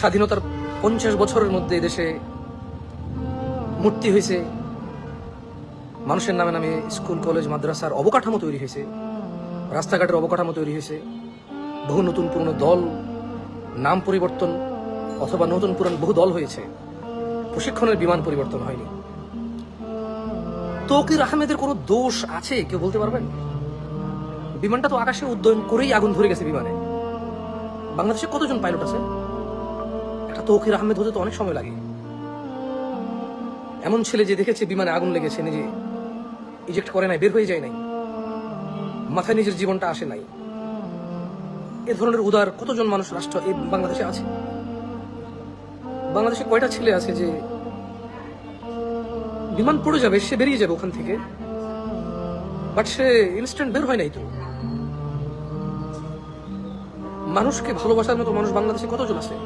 স্বাধীনতার পঞ্চাশ বছরের মধ্যে দেশে মূর্তি হয়েছে। মানুষের নামে নামে স্কুল, কলেজ, মাদ্রাসার অবকাঠামো তৈরি হয়েছে। রাস্তাঘাটের অবকাঠামো তৈরি হয়েছে। বহু নতুন পুরনো দল, নাম পরিবর্তন অথবা নতুন পুরান বহু দল হয়েছে। প্রশিক্ষণের বিমান পরিবর্তন হয়নি। তৌকির আহমেদের কোনো দোষ আছে, কেউ বলতে পারবেন? বিমানটা তো আকাশে উদ্যয়ন করেই আগুন ধরে গেছে বিমানে। বাংলাদেশে কতজন পাইলট আছে? একটা তৌকির আহমেদ হতে তো অনেক সময় লাগে। এমন ছেলে যে দেখেছে বিমানে আগুন লেগেছে, নিজে ইজেক্ট করে নাই, বের হয়ে যায় নাই। মাথায় নিজের জীবনটা আসে নাই। এ ধরনের উদার কতজন মানুষ রাষ্ট্র এই বাংলাদেশে আছে? বাংলাদেশে কয়টা ছেলে আছে যে বিমান পড়ে যাবে, সে বেরিয়ে যাবে ওখান থেকে, বাট সে ইনস্ট্যান্ট বের হয় নাই তো। মানুষকে ভালোবাসার মতো মানুষ বাংলাদেশে কতজন আছে?